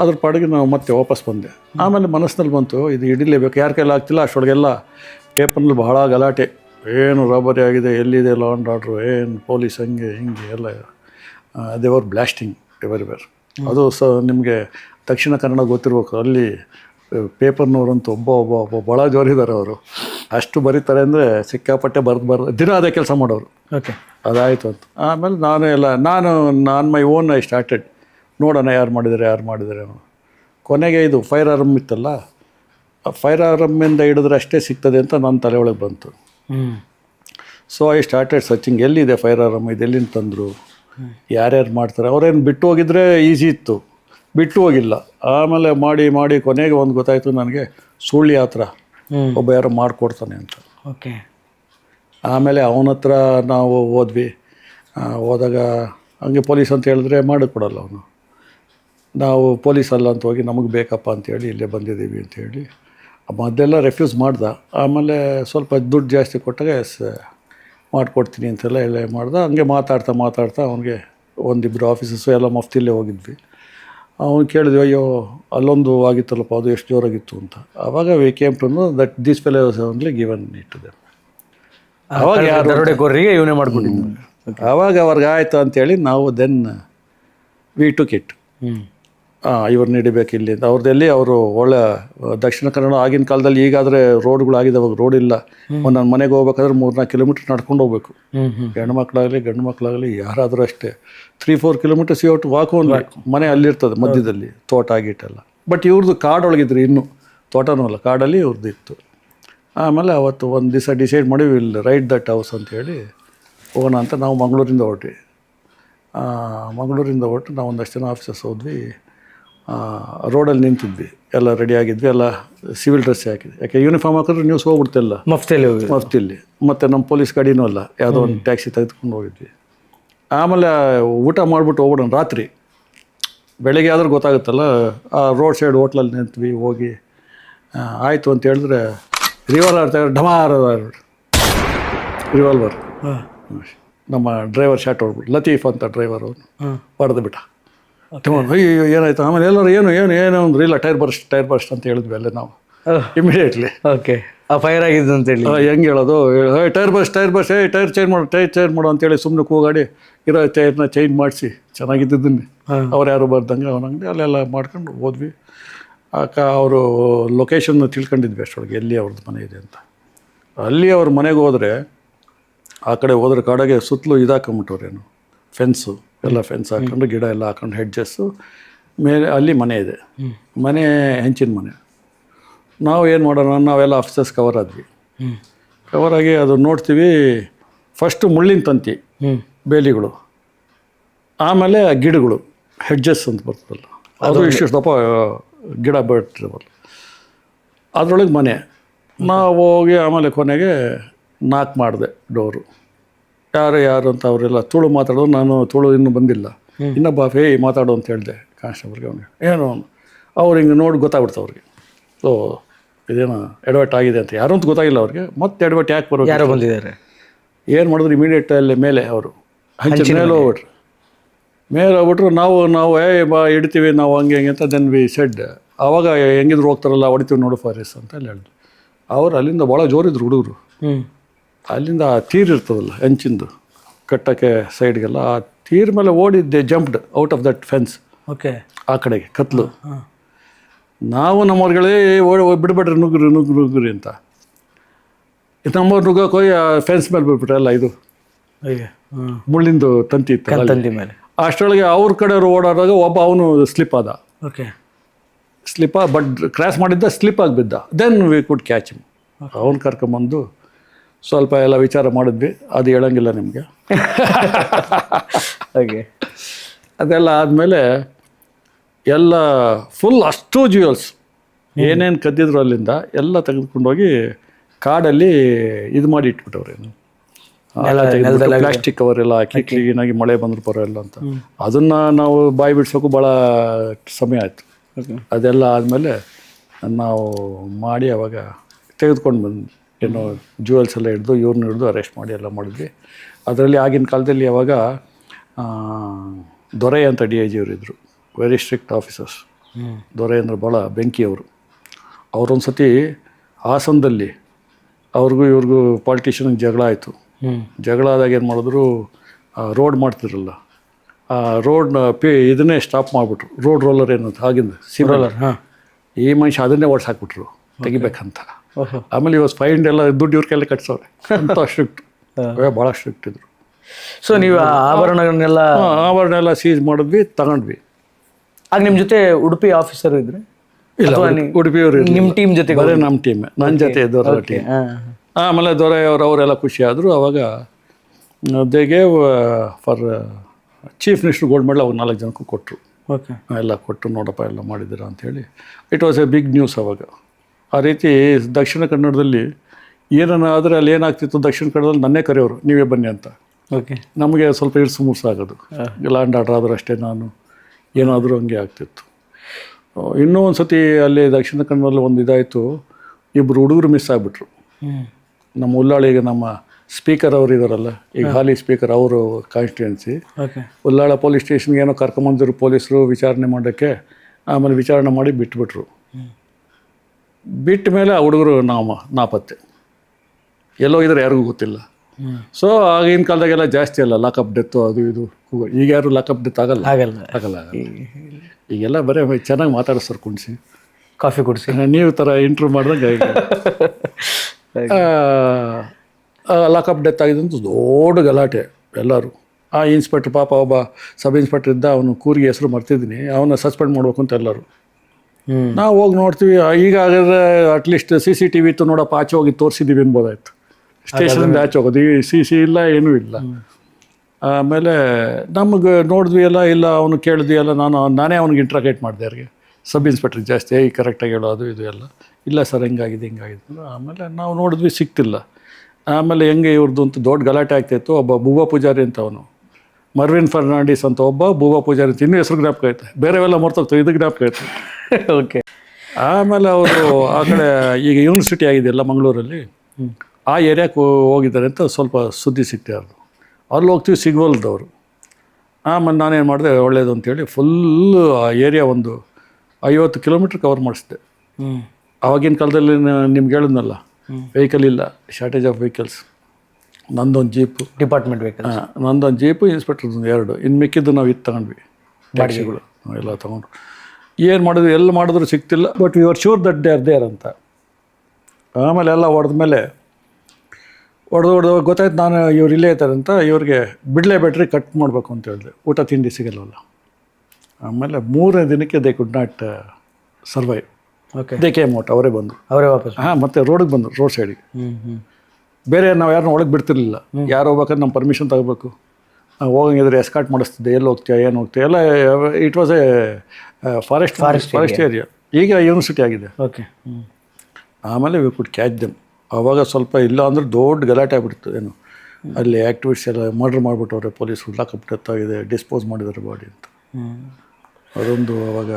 ಅದ್ರ ಪಾಡಿಗೆ ನಾವು ಮತ್ತೆ ವಾಪಸ್ ಬಂದೆ. ಆಮೇಲೆ ಮನಸ್ಸಿನಲ್ಲಿ ಬಂತು, ಇದು ಹಿಡಿಲೇಬೇಕು ಯಾರ ಕೈಲಿ ಆಗ್ತಿಲ್ಲ ಅಷ್ಟೊಳಗೆಲ್ಲ ಪೇಪರ್ನಲ್ಲಿ ಬಹಳ ಗಲಾಟೆ. ಏನು ರಾಬರಿ ಆಗಿದೆ, ಎಲ್ಲಿದೆ ಲಾ ಆ್ಯಂಡ್ ಆರ್ಡ್ರು ಏನು ಪೊಲೀಸ್ ಹಂಗೆ, ಹಿಂಗೆ ಎಲ್ಲ ದೇವರ್ ಬ್ಲಾಸ್ಟಿಂಗ್ ಎವರಿವೇರ್ ಅದು ಸ ನಿಮಗೆ ದಕ್ಷಿಣ ಕನ್ನಡ ಗೊತ್ತಿರ್ಬೇಕು, ಅಲ್ಲಿ ಪೇಪರ್ನವರಂತೂ ಒಬ್ಬ ಒಬ್ಬ ಒಬ್ಬ ಭಾಳ ಜೋರಿದ್ದಾರೆ ಅವರು. ಅಷ್ಟು ಬರೀತಾರೆ ಅಂದರೆ ಸಿಕ್ಕಾಪಟ್ಟೆ ಬರ್ದು ಬರ್ದು ದಿನ ಅದೇ ಕೆಲಸ ಮಾಡೋರು. ಓಕೆ ಅದಾಯಿತು ಅಂತ. ಆಮೇಲೆ ನಾನು ಎಲ್ಲ ನಾನು ನಾನು ಮೈ ಓನ್ ಐ ಸ್ಟಾರ್ಟೆಡ್ ನೋಡೋಣ ಯಾರು ಮಾಡಿದರೆ ಯಾರು ಮಾಡಿದರೆ ಕೊನೆಗೆ ಇದು ಫೈರ್ ಆರ್ಮ್ ಇತ್ತಲ್ಲ ಫೈರ್ ಆರ್ಮಿಂದ ಹಿಡಿದ್ರೆ ಅಷ್ಟೇ ಸಿಗ್ತದೆ ಅಂತ ನನ್ನ ತಲೆ ಒಳಗೆ ಬಂತು ಸೊ ಐ ಸ್ಟಾರ್ಟೆಡ್ ಸರ್ಚಿಂಗ್ ಎಲ್ಲಿದೆ ಫೈರ್ ಆರ್ಮ್ ಇದು ಎಲ್ಲಿಂದ ತಂದರು ಯಾರ್ಯಾರು ಮಾಡ್ತಾರೆ. ಅವ್ರೇನು ಬಿಟ್ಟು ಹೋಗಿದ್ರೆ ಈಸಿ ಇತ್ತು. ಬಿಟ್ಟು ಹೋಗಿಲ್ಲ. ಆಮೇಲೆ ಮಾಡಿ ಮಾಡಿ ಕೊನೆಗೆ ಒಂದು ಗೊತ್ತಾಯಿತು ನನಗೆ ಸುಳ್ಳಿ ಹತ್ರ ಒಬ್ಬ ಯಾರೋ ಮಾಡಿಕೊಡ್ತಾನೆ ಅಂತ. ಓಕೆ. ಆಮೇಲೆ ಅವನ ಹತ್ರ ನಾವು ಹೋದ್ವಿ. ಹೋದಾಗ ಹಂಗೆ ಪೊಲೀಸ್ ಅಂತ ಹೇಳಿದ್ರೆ ಮಾಡಿಕೊಡಲ್ಲ ಅವನು. ನಾವು ಪೊಲೀಸ್ ಅಲ್ಲ ಅಂತ ಹೋಗಿ ನಮಗೆ ಬೇಕಪ್ಪ ಅಂತೇಳಿ ಇಲ್ಲೇ ಬಂದಿದ್ದೀವಿ ಅಂತೇಳಿ ಮೊದಲೆಲ್ಲ ರೆಫ್ಯೂಸ್ ಮಾಡ್ದ. ಆಮೇಲೆ ಸ್ವಲ್ಪ ದುಡ್ಡು ಜಾಸ್ತಿ ಕೊಟ್ಟಾಗ ಎಸ್ ಮಾಡಿಕೊಡ್ತೀನಿ ಅಂತೆಲ್ಲ ಎಲ್ಲ ಮಾಡ್ದ. ಹಂಗೆ ಮಾತಾಡ್ತಾ ಮಾತಾಡ್ತಾ ಅವನಿಗೆ ಒಂದಿಬ್ಬರು ಆಫೀಸಸ್ಸು ಎಲ್ಲ ಮಫ್ತಿಲ್ಲೇ ಹೋಗಿದ್ವಿ. ಅವ್ನು ಕೇಳಿದ್ವಿ ಅಯ್ಯೋ ಅಲ್ಲೊಂದು ಆಗಿತ್ತಲ್ಲಪ್ಪ ಅದು ಎಷ್ಟು ಜೋರಾಗಿತ್ತು ಅಂತ. ಆವಾಗ we came to know that this fellow was only given it them ಅವಾಗ ಯಾರು ದರೋಡೆಕೋರರಿಗೆ ಇವನೇ ಮಾಡ್ಕೊಂಡಿದ್ದು. ಅವಾಗ ಅವ್ರಿಗೆ ಆಯಿತು ಅಂತೇಳಿ ನಾವು then we to kit hmm ಹಿಡಿಬೇಕು ನಡಿಬೇಕು ಇಲ್ಲಿ ಅಂತ. ಅವ್ರದ್ದೆಲ್ಲಿ ಅವರು ಒಳ್ಳೆ ದಕ್ಷಿಣ ಕನ್ನಡ ಆಗಿನ ಕಾಲದಲ್ಲಿ ಈಗಾದರೆ ರೋಡ್ಗಳು ಆಗಿದೆ ಅವಾಗ ರೋಡ್ ಇಲ್ಲ. ನಾನು ಮನೆಗೆ ಹೋಗ್ಬೇಕಾದ್ರೆ ಮೂರ್ನಾಲ್ಕು ಕಿಲೋಮೀಟ್ರ್ ನಡ್ಕೊಂಡು ಹೋಗ್ಬೇಕು. ಹೆಣ್ಣು ಮಕ್ಕಳಾಗಲಿ ಗಂಡು ಮಕ್ಕಳಾಗಲಿ ಯಾರಾದರೂ ಅಷ್ಟೇ. ತ್ರೀ ಫೋರ್ ಕಿಲೋಮೀಟರ್ಸ್ ಸಿಗೋಟು ವಾಕ್ ಓನ್ಲಿ ಮನೆ ಅಲ್ಲಿರ್ತದೆ ಮಧ್ಯದಲ್ಲಿ ತೋಟ ಗೀಟೆಲ್ಲ ಬಟ್ ಇವ್ರದ್ದು ಕಾಡೊಳಗಿದ್ರು ಇನ್ನೂ ತೋಟನೂ ಅಲ್ಲ ಕಾಡಲ್ಲಿ ಇವ್ರದ್ದು ಇತ್ತು. ಆಮೇಲೆ ಅವತ್ತು ಒಂದು ದಿವಸ ಡಿಸೈಡ್ ಮಾಡಿ ವಿಲ್ ರೈಟ್ ದಟ್ ಹೌಸ್ ಅಂತೇಳಿ ಹೋಗೋಣ ಅಂತ ನಾವು ಮಂಗಳೂರಿಂದ ಹೊರಟ್ವಿ. ಮಂಗಳೂರಿಂದ ಹೊರಟು ನಾವು ಒಂದಷ್ಟು ಜನ ಆಫೀಸಸ್ ಹೋದ್ವಿ. ರೋಡಲ್ಲಿ ನಿಂತಿದ್ವಿ. ಎಲ್ಲ ರೆಡಿ ಆಗಿದ್ವಿ. ಎಲ್ಲ ಸಿವಿಲ್ ಡ್ರೆಸ್ ಹಾಕಿದ್ವಿ. ಯಾಕೆ ಯೂನಿಫಾರ್ಮ್ ಹಾಕಿದ್ರೆ ನೀವು ಹೋಗ್ಬಿಡ್ತಿಲ್ಲ. ಮಫ್ತಿಯಲ್ಲಿ ಹೋಗಿ ಮಫ್ತಿಲ್ಲಿ. ಮತ್ತು ನಮ್ಮ ಪೊಲೀಸ್ ಗಾಡಿನೂ ಅಲ್ಲ. ಯಾವುದೋ ಒಂದು ಟ್ಯಾಕ್ಸಿ ತೆಗೆದುಕೊಂಡು ಹೋಗಿದ್ವಿ. ಆಮೇಲೆ ಊಟ ಮಾಡಿಬಿಟ್ಟು ಹೋಗ್ಬಿಡೋಣ. ರಾತ್ರಿ. ಬೆಳಗ್ಗೆ ಆದರೂ ಗೊತ್ತಾಗುತ್ತಲ್ಲ ಆ ರೋಡ್ ಸೈಡ್ ಹೋಟ್ಲಲ್ಲಿ ನಿಂತ್ವಿ ಹೋಗಿ ಆಯಿತು ಅಂತ ಹೇಳಿದ್ರೆ ರಿವಾಲ್ವರ್ ತಗೊಂಡು ಢಮಾರ್ ರಿವಾಲ್ವರ್ ನಮ್ಮ ಡ್ರೈವರ್ ಶಾಟ್ ಹೋಗ್ಬಿಟ್ಟು ಲತೀಫ್ ಅಂತ ಡ್ರೈವರ್ ಅವನು. ಹೊಡೆದು ಬಿಟ್ಟ ತಗೊಂಡು ಅಯ್ಯೋ ಏನಾಯ್ತು? ಆಮೇಲೆ ಎಲ್ಲರೂ ಏನು ಏನು ಏನು ಅಂದ್ರೆ ಇಲ್ಲ ಟೈರ್ ಬರ್ಸ್ಟ್ ಟೈರ್ ಬರ್ಸ್ಟ್ ಅಂತ ಹೇಳಿದ್ವಿ ಅಲ್ಲೇ ನಾವು. Immediately okay. ಆ ಫೈರ್ ಆಗಿದ್ದು ಅಂತೇಳಿ ಹೆಂಗೆ ಹೇಳೋದು? ಏ ಟೈರ್ ಬಸ್ ಟೈರ್ ಬಸ್ ಏ ಟೈರ್ ಚೇಂಜ್ ಮಾಡು ಟೈರ್ ಚೇಂಜ್ ಮಾಡು ಅಂತೇಳಿ ಸುಮ್ಮನೆ ಕೂಗಾಡಿ ಇರೋ ಟೈರ್ನ ಚೇಂಜ್ ಮಾಡಿಸಿ ಚೆನ್ನಾಗಿದ್ದದನ್ನೇ. ಅವ್ರು ಯಾರು ಬರ್ದಂಗೆ ಅವನಂಗಡಿ ಅಲ್ಲೆಲ್ಲ ಮಾಡ್ಕೊಂಡು ಹೋದ್ವಿ. ಆಕ ಅವರು ಲೊಕೇಶನ್ ತಿಳ್ಕೊಂಡಿದ್ವಿ ಅಷ್ಟೊಳಗೆ ಎಲ್ಲಿ ಅವ್ರದ್ದು ಮನೆ ಇದೆ ಅಂತ. ಅಲ್ಲಿ ಅವ್ರ ಮನೆಗೆ ಹೋದರೆ ಆ ಕಡೆ ಹೋದ್ರೆ ಕಾಡಾಗೆ ಸುತ್ತಲೂ ಇದಾಕೊಂಬಿಟ್ಟವ್ರೇನು ಫೆನ್ಸು ಎಲ್ಲ ಫೆನ್ಸ್ ಹಾಕ್ಕೊಂಡು ಗಿಡ ಎಲ್ಲ ಹಾಕೊಂಡು ಹೆಡ್ಜಸ್ಸು ಮೇಲೆ ಅಲ್ಲಿ ಮನೆ ಇದೆ. ಮನೆ ಹೆಂಚಿನ ಮನೆ. ನಾವು ಏನು ಮಾಡೋಣ? ನಾವೆಲ್ಲ ಆಫೀಸಸ್ ಕವರ್ ಆದ್ವಿ. ಕವರ್ ಆಗಿ ಅದು ನೋಡ್ತೀವಿ. ಫಸ್ಟು ಮುಳ್ಳಿನ ತಂತಿ ಬೇಲಿಗಳು. ಆಮೇಲೆ ಗಿಡಗಳು ಹೆಡ್ಜಸ್ ಅಂತ ಬರ್ತದಲ್ಲ. ಅದು ಇಷ್ಟು ದಪ್ಪ ಗಿಡ ಬೆಟ್ಟಿರಬಲ್ಲ ಅದರೊಳಗೆ ಮನೆ. ನಾವು ಹೋಗಿ ಆಮೇಲೆ ಕೊನೆಗೆ ನಾಕ್ ಮಾಡಿದೆ ಡೋರು ಯಾರು ಯಾರು ಅಂತ ಅವರೆಲ್ಲ ತುಳು ಮಾತಾಡೋದು ನಾನು ತುಳು ಇನ್ನೂ ಬಂದಿಲ್ಲ. ಇನ್ನೊಬ್ಬ ಫೇ ಮಾತಾಡು ಅಂತ ಹೇಳಿದೆ ಕಾನ್ಸ್ಟೇಬಲ್ಗೆ. ಅವನಿಗೆ ಏನು ಅವ್ರು ಹಿಂಗೆ ನೋಡಿ ಗೊತ್ತಾಗ್ಬಿಡ್ತು ಅವ್ರಿಗೆ. ಸೊ ಇದೇನೋ ಎಡವಟ್ ಆಗಿದೆ ಅಂತ. ಯಾರು ಅಂತ ಗೊತ್ತಾಗಿಲ್ಲ ಅವ್ರಿಗೆ. ಮತ್ತೆ ಎಡವಟ್ ಯಾಕೆ ಬರೋ ಯಾರು ಬಂದಿದ್ದಾರೆ. ಏನು ಮಾಡಿದ್ರು ಇಮಿಡಿಯೇಟ್ ಅಲ್ಲಿ ಮೇಲೆ ಅವರು. ಹಂಚಿನ ಮೇಲೆ ಹೋಗ್ಬಿಟ್ರು. ಮೇಲೆ ಹೋಗ್ಬಿಟ್ರು ನಾವು ನಾವು ಏ ಬಾ ಇಡ್ತೀವಿ ನಾವು ಹಂಗೆ ಹಂಗೆ ಅಂತ ದೆನ್ ವಿ ಸೆಡ್ ಆವಾಗ ಹೆಂಗಿದ್ರು ಹೋಗ್ತಾರಲ್ಲ ಹೊಡಿತೀವಿ ನೋಡು ಫಾರೆಸ್ ಅಂತ ಹೇಳಿದ್ರು. ಅವ್ರು ಅಲ್ಲಿಂದ ಭಾಳ ಜೋರಿದ್ರು ಹುಡುಗರು. ಅಲ್ಲಿಂದ ಆ ತೀರ್ ಇರ್ತದಲ್ಲ ಹೆಂಚಿಂದು ಕಟ್ಟಕ್ಕೆ ಸೈಡ್ಗೆಲ್ಲ ಆ ತೀರ್ ಮೇಲೆ ಓಡಿದ್ದೆ jumped out of that fence okay. ಆ ಕಡೆಗೆ ಕತ್ಲು. ನಾವು ನಮ್ಮವ್ರುಗಳೇ ಓಡಿ ಬಿಡ್ಬೇಡ್ರಿ ನುಗ್ರಿ ನುಗ್ರಿ ನುಗ್ರಿ ಅಂತ. ನಮ್ಮವ್ರು ನುಗ್ಗಕ್ಕೆ ಹೋಗಿ ಆ ಫೆನ್ಸ್ ಮೇಲೆ ಬಿಟ್ಬಿಟ್ರಲ್ಲ ಇದು. ಮುಳ್ಳಿಂದು ತಂತಿ ಇತ್ತು. ತಂದಿ ಮೇಲೆ. ಅಷ್ಟರೊಳಗೆ ಅವ್ರ ಕಡೆಯವರು ಓಡಾಡುವಾಗ ಒಬ್ಬ ಅವನು ಸ್ಲಿಪ್ ಆದ. ಓಕೆ. ಸ್ಲಿಪ್ ಬಟ್ ಕ್ರ್ಯಾಶ್ ಮಾಡಿದ್ದ ಸ್ಲಿಪ್ ಆಗಿ ಬಿದ್ದ ದೆನ್ ವಿ ಕುಡ್ ಕ್ಯಾಚ್ ಅವ್ನು ಕರ್ಕೊಂಬಂದು ಸ್ವಲ್ಪ ಎಲ್ಲ ವಿಚಾರ ಮಾಡಿದ್ವಿ ಅದು ಹೇಳಂಗಿಲ್ಲ ನಿಮಗೆ. ಹಾಗೆ. ಅದೆಲ್ಲ ಆದಮೇಲೆ ಎಲ್ಲ ಫುಲ್ ಅಷ್ಟು ಜ್ಯುವೆಲ್ಸ್ ಏನೇನು ಕದ್ದಿದ್ರು ಅಲ್ಲಿಂದ ಎಲ್ಲ ತೆಗೆದುಕೊಂಡೋಗಿ ಕಾಡಲ್ಲಿ ಇದು ಮಾಡಿ ಇಟ್ಬಿಟ್ಟವ್ರೆ ಪ್ಲಾಸ್ಟಿಕ್ ಕವರ್ ಎಲ್ಲ ಹಾಕಿ ಕ್ಲೀನಾಗಿ ಮಳೆ ಬಂದ್ರು ಬರೋಲ್ಲ ಅಂತ. ಅದನ್ನು ನಾವು ಬಾಯಿ ಬಿಡ್ಸೋಕು ಭಾಳ ಸಮಯ ಆಯಿತು. ಅದೆಲ್ಲ ಆದಮೇಲೆ ನಾವು ಮಾಡಿ ಅವಾಗ ತೆಗೆದುಕೊಂಡು ಬಂದ್ವಿ. ಏನೋ ಜ್ಯುವೆಲ್ಸ್ ಎಲ್ಲ ಹಿಡಿದು ಇವ್ರನ್ನ ಹಿಡಿದು ಅರೆಸ್ಟ್ ಮಾಡಿ ಎಲ್ಲ ಮಾಡಿದ್ವಿ. ಅದರಲ್ಲಿ ಆಗಿನ ಕಾಲದಲ್ಲಿ ಯಾವಾಗ ದೊರೆ ಅಂತ ಡಿ ಐ ಜಿ ಅವರಿದ್ದರು ವೆರಿ ಸ್ಟ್ರಿಕ್ಟ್ ಆಫೀಸರ್ಸ್ ದೊರೆ ಅಂದರೆ ಭಾಳ ಬೆಂಕಿಯವರು. ಅವರೊಂದು ಸತಿ ಹಾಸನದಲ್ಲಿ ಅವ್ರಿಗೂ ಇವ್ರಿಗೂ ಪಾಲಿಟಿಷಿಯನ್ಗೆ ಜಗಳ ಆಯಿತು. ಜಗಳ ಆದಾಗ ಏನು ಮಾಡಿದ್ರು ರೋಡ್ ಮಾಡ್ತಿರಲ್ಲ ಆ ರೋಡ್ನ ಪೇ ಇದನ್ನೇ ಸ್ಟಾಪ್ ಮಾಡಿಬಿಟ್ರು. ರೋಡ್ ರೋಲರ್ ಏನಂತ ಆಗಿಂದ ರೋಲರ್ ಹಾಂ. ಈ ಮನುಷ್ಯ ಅದನ್ನೇ ಓಡಿಸಾಕ್ಬಿಟ್ರು. ತೆಗಿಬೇಕಂತ. ಆಮೇಲೆ ಇವಾಗ ಫೈಂಡ್ ಎಲ್ಲ ದುಡ್ಡು ಇವ್ರ ಕೈಲಿ ಕಟ್ಸವ್ರೆ. ಅಂತ ಸ್ಟ್ರಿಕ್ಟ್ ಭಾಳ ಸ್ಟ್ರಿಕ್ಟ್ ಇದ್ರು. ಸೊ ನೀವು ಆಭರಣಗಳನ್ನೆಲ್ಲ ಆಭರಣ ಎಲ್ಲ ಸೀಸ್ ಮಾಡಿದ್ವಿ ತಗೊಂಡ್ವಿ. ಆಗ ನಿಮ್ಮ ಜೊತೆ ಉಡುಪಿ ಆಫೀಸರ್ ಇದ್ರೆ? ಇಲ್ಲ ಉಡುಪಿಯವರು ನಿಮ್ಮ ಟೀಮ್ ಜೊತೆ ಬರೀ ನಮ್ಮ ಟೀಮ್ ನನ್ನ ಜೊತೆ ದೊರೆ ಟೀಮ್ ಆಮೇಲೆ ದೊರೆಯವರು ಅವರೆಲ್ಲ ಖುಷಿ ಆದರು ಅವಾಗ ದೇಗೆ for chief minister gold medal ಅವ್ರು ನಾಲ್ಕು ಜನಕ್ಕೂ ಕೊಟ್ಟರು ಓಕೆ ಎಲ್ಲ ಕೊಟ್ಟು ನೋಡಪ್ಪ ಎಲ್ಲ ಮಾಡಿದ್ದೀರಾ ಅಂಥೇಳಿ it was a big news ಅವಾಗ. ಆ ರೀತಿ ದಕ್ಷಿಣ ಕನ್ನಡದಲ್ಲಿ ಏನನ್ನ ಆದರೆ ಅಲ್ಲಿ ಏನಾಗ್ತಿತ್ತು ದಕ್ಷಿಣ ಕನ್ನಡದಲ್ಲಿ ನನ್ನೇ ಕರೆಯೋರು ನೀವೇ ಬನ್ನಿ ಅಂತ. ಓಕೆ. ನಮಗೆ ಸ್ವಲ್ಪ ಇಳಿಸು ಮುರ್ಸು ಆಗೋದು. ಲ್ಯಾಂಡ್ ಆರ್ಡರ್ ಆದರೂ ಅಷ್ಟೇ ನಾನು. ಏನಾದರೂ ಹಂಗೆ ಆಗ್ತಿತ್ತು. ಇನ್ನೂ ಒಂದು ಸತಿ ಅಲ್ಲಿ ದಕ್ಷಿಣ ಕನ್ನಡದಲ್ಲಿ ಒಂದು ಇದಾಯಿತು. ಇಬ್ಬರು ಹುಡುಗರು ಮಿಸ್ ಆಗಿಬಿಟ್ರು. ನಮ್ಮ ಉಲ್ಲಾಳಿಗೆ ನಮ್ಮ ಸ್ಪೀಕರ್ ಅವರು ಇದಾರಲ್ಲ ಈಗ ಹಾಲಿ ಸ್ಪೀಕರ್ ಅವರು ಕಾನ್ಸ್ಟಿಟ್ಯೂನ್ಸಿ ಓಕೆ. ಉಲ್ಲಾಳ ಪೊಲೀಸ್ ಸ್ಟೇಷನ್ಗೆ ಏನೋ ಕರ್ಕೊಂಬಂದಿರು ಪೊಲೀಸರು ವಿಚಾರಣೆ ಮಾಡೋಕ್ಕೆ ಆಮೇಲೆ ವಿಚಾರಣೆ ಮಾಡಿ ಬಿಟ್ಬಿಟ್ರು. ಬಿಟ್ಟ ಮೇಲೆ ಆ ಹುಡುಗರು ನಾಮ ನಾಪತ್ತೆ. ಎಲ್ಲೋಗಿದ್ರೆ ಯಾರಿಗೂ ಗೊತ್ತಿಲ್ಲ. ಸೊ ಆಗಿನ ಕಾಲದಾಗೆಲ್ಲ ಜಾಸ್ತಿ ಅಲ್ಲ ಲಾಕಪ್ ಡೆತ್ತು ಅದು ಇದು ಈಗ ಯಾರು ಲಾಕಪ್ ಡೆತ್ ಆಗಲ್ಲ. ಆಗಲ್ಲ. ಆಗಲ್ಲ ಈಗೆಲ್ಲ ಬರೀ ಚೆನ್ನಾಗಿ ಮಾತಾಡಿಸ್ತಾರೆ ಕುಣಿಸಿ ಕಾಫಿ ಕುಡಿಸಿ. ನೀವು ಥರ ಇಂಟ್ರ್ಯೂ ಮಾಡ್ದಂಗೆ ಲಾಕಪ್ ಡೆತ್ ಆಗಿದ್ದಂತ ದೊಡ್ಡ ಗಲಾಟೆ ಎಲ್ಲರೂ. ಆ ಇನ್ಸ್ಪೆಕ್ಟ್ರ್ ಪಾಪ ಒಬ್ಬ ಸಬ್ ಇನ್ಸ್ಪೆಕ್ಟರ್ ಇದ್ದ ಅವನು ಕೂರಿಗೆ ಹೆಸರು ಮರ್ತಿದ್ದೀನಿ. ಅವನ್ನ ಸಸ್ಪೆಂಡ್ ಮಾಡ್ಬೇಕು ಅಂತ ಎಲ್ಲರೂ. ನಾವು ಹೋಗಿ ನೋಡ್ತೀವಿ. ಈಗ ಹಾಗಾದ್ರೆ at least C C T V ಇತ್ತು ನೋಡಪ್ಪ ಆಚೆ ಹೋಗಿ ತೋರಿಸಿದ್ದೀವಿ ಅನ್ಬೋದಾಯ್ತು ಸ್ಟೇಷನಿಂದ ಆಚೆ ಹೋಗೋದು. ಈ ಸಿ ಸಿ ಇಲ್ಲ ಏನೂ ಇಲ್ಲ. ಆಮೇಲೆ ನಮಗೆ ನೋಡಿದ್ವಿ ಎಲ್ಲ ಇಲ್ಲ ಅವನು ಕೇಳಿದ್ವಿ ಎಲ್ಲ ನಾನು ನಾನೇ ಅವ್ನಿಗೆ ಇಂಟ್ರಾಗೇಟ್ ಮಾಡಿದೆ ಅವ್ರಿಗೆ. ಸಬ್ ಇನ್ಸ್ಪೆಕ್ಟರ್ ಜಾಸ್ತಿ ಏಯ್ ಕರೆಕ್ಟಾಗಿ ಹೇಳೋ ಅದು ಇದು ಎಲ್ಲ. ಇಲ್ಲ ಸರ್ ಹೆಂಗಾಗಿದೆ ಹಿಂಗಾಗಿದೆ. ಆಮೇಲೆ ನಾವು ನೋಡಿದ್ವಿ ಸಿಕ್ತಿಲ್ಲ. ಆಮೇಲೆ ಹೆಂಗೆ ಇವ್ರದ್ದು ಅಂತ ದೊಡ್ಡ ಗಲಾಟೆ ಆಗ್ತಾಯಿತ್ತು ಒಬ್ಬ ಬುಬ್ಬ ಪೂಜಾರಿ ಅಂತ ಅವನು. ಮರ್ವಿನ್ ಫರ್ನಾಂಡಿಸ್ ಅಂತ ಒಬ್ಬ ಭೂಬಾ ಪೂಜಾರಿ ಇನ್ನೂ ಹೆಸರು ಜ್ಞಾಪಕ ಐತೆ ಬೇರೆವೆಲ್ಲ ಮರ್ತೋಗ್ತವೆ ಇದು ಜ್ಞಾಪಕ ಐತೆ ಓಕೆ ಆಮೇಲೆ ಅವರು ಆ ಕಡೆ ಈಗ ಯೂನಿವರ್ಸಿಟಿ ಆಗಿದೆಯಲ್ಲ ಮಂಗಳೂರಲ್ಲಿ. ಆ ಏರಿಯಾಕ್ಕೆ ಹೋಗಿದ್ದಾರೆ ಅಂತ ಸ್ವಲ್ಪ ಸುದ್ದಿ ಸಿಗ್ತಾಯಿರೋದು ಅಲ್ಲಿ ಹೋಗ್ತೀವಿ ಸಿಗೋಲ್ದವರು ಆಮೇಲೆ ನಾನೇನು ಮಾಡಿದೆ ಒಳ್ಳೇದು ಅಂತೇಳಿ ಫುಲ್ಲು ಆ ಏರಿಯಾ ಒಂದು ಐವತ್ತು ಕಿಲೋಮೀಟ್ರ್ ಕವರ್ ಮಾಡಿಸಿದೆ ಆವಾಗಿನ ಕಾಲದಲ್ಲಿ ನಿಮ್ಗೆ ಹೇಳಿದ್ನಲ್ಲ ವೆಹಿಕಲ್ ಇಲ್ಲ ಶಾರ್ಟೇಜ್ ಆಫ್ ವೆಹಿಕಲ್ಸ್ ನಂದೊಂದು ಜೀಪು. ಡಿಪಾರ್ಟ್ಮೆಂಟ್ ವೆಹಿಕಲ್ ಹಾಂ ನಂದೊಂದು ಜೀಪು ಇನ್ಸ್ಪೆಕ್ಟರ್ದೊಂದು ಎರಡು. ಇನ್ನು ಮಿಕ್ಕಿದ್ದು ನಾವು ಇತ್ತು ತಗೊಂಡ್ವಿ. ಟ್ಯಾಕ್ಸಿಗಳು ಎಲ್ಲ ತೊಗೊಂಡು ಏನು ಮಾಡಿದ್ರು ಎಲ್ಲ ಮಾಡಿದ್ರು ಸಿಗ್ತಿಲ್ಲ but you're sure that they are there ಅಂತ. ಆಮೇಲೆ ಎಲ್ಲ ಹೊಡೆದ ಮೇಲೆ ಹೊಡೆದು ಹೊಡೆದು ಗೊತ್ತಾಯ್ತು ನಾನು ಇವ್ರು ಇಲ್ಲೇ ಇದ್ದಾರೆ ಅಂತ ಇವ್ರಿಗೆ ಬಿಡಲೇ ಬ್ಯಾಟ್ರಿ ಕಟ್ ಮಾಡಬೇಕು ಅಂತ ಹೇಳಿದೆ ಊಟ ತಿಂಡಿ ಸಿಗಲ್ಲವಲ್ಲ ಆಮೇಲೆ ಮೂರನೇ ದಿನಕ್ಕೆ they could not survive okay they came out ಅವರೇ ಬಂದು ಅವರೇ ವಾಪಸ್ ಹಾಂ ಮತ್ತೆ ರೋಡಿಗೆ ಬಂದರು ರೋಡ್ ಸೈಡಿಗೆ ಹ್ಞೂ ಹ್ಮ್. ಬೇರೆ ನಾವು ಯಾರನ್ನ ಒಳಗೆ ಬಿಡ್ತಿರ್ಲಿಲ್ಲ. ಯಾರು ಹೋಗ್ಬೇಕಾದ್ರೆ ನಮ್ಮ ಪರ್ಮಿಷನ್ ತಗೋಬೇಕು. ಹೋಗಂಗಿದ್ರೆ ಎಸ್ಕಾಟ್ ಮಾಡಿಸ್ತಿದ್ದೆ ಎಲ್ಲಿ ಹೋಗ್ತೀಯ ಏನು ಹೋಗ್ತೀಯ ಎಲ್ಲ it was a forest forest area ಈಗ ಯೂನಿವರ್ಸಿಟಿ ಆಗಿದೆ. ಓಕೆ ಆಮೇಲೆ ವಿ ಕುಡ್ ಕ್ಯಾಚ್ ದೆಮ್ ಆವಾಗ ಸ್ವಲ್ಪ ಇಲ್ಲ ಅಂದ್ರೆ ದೊಡ್ಡ ಗಲಾಟೆ ಆಗ್ಬಿಡ್ತು ಏನು. ಅಲ್ಲಿ ಆ್ಯಕ್ಟಿವಿಟ್ಸ್ ಎಲ್ಲ ಮರ್ಡರ್ ಮಾಡಿಬಿಟ್ಟವ್ರೆ ಪೊಲೀಸ್ ಲಾಕಪ್ ಡೆತ್ ಆಗಿದೆ ಡಿಸ್ಪೋಸ್ ಮಾಡಿದ್ದಾರೆ ಬಾಡಿ ಅಂತ. ಅದೊಂದು ಅವಾಗ